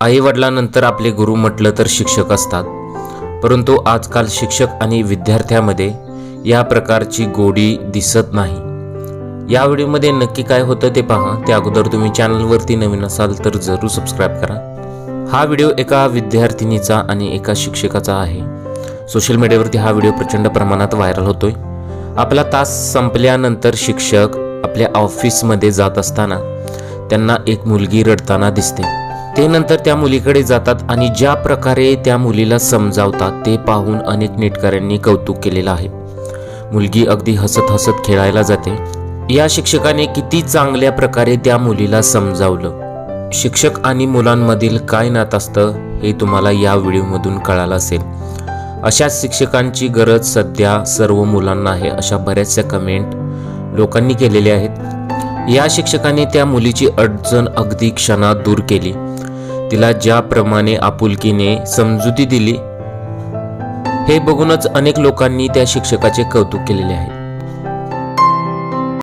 आईवडिलांनंतर आपले गुरु म्हटलं तर शिक्षक असतात. परंतु आजकाल शिक्षक आणि विद्यार्थ्यामध्ये या प्रकारची गोडी दिसत नाही. या व्हिडिओमध्ये नक्की काय होतं ते पहा. त्या अगोदर तुम्ही चॅनलवरती नवीन असाल तर जरूर सबस्क्राईब करा. हा व्हिडिओ एका विद्यार्थिनीचा आणि एका शिक्षकाचा आहे. सोशल मीडियावरती हा व्हिडिओ प्रचंड प्रमाणात व्हायरल होतोय. आपला तास संपल्यानंतर शिक्षक आपल्या ऑफिसमध्ये जात असताना त्यांना एक मुलगी रडताना दिसते. ते नंतर त्या मुलीकडे जातात आणि ज्या प्रकारे त्या मुलीला समजावतात ते पाहून अनेक नेटकऱ्यांनी कौतुक केलेलं आहे. मुलगी अगदी हसत हसत खेळायला जाते. या शिक्षकाने किती चांगल्या प्रकारे त्या मुलीला समजावलं. शिक्षक आणि मुलांमधील काय नात असतं हे तुम्हाला या व्हिडिओमधून कळालं असेल. अशाच शिक्षकांची गरज सध्या सर्व मुलांना आहे अशा बऱ्याचशा कमेंट लोकांनी केलेल्या आहेत. या शिक्षकाने त्या मुलीची अडचण अगदी क्षणात दूर केली. तिला ज्याप्रमाणे आपुलकीने समजुती दिली हे बघूनच अनेक लोकांनी त्या शिक्षकाचे कौतुक केलेले आहे.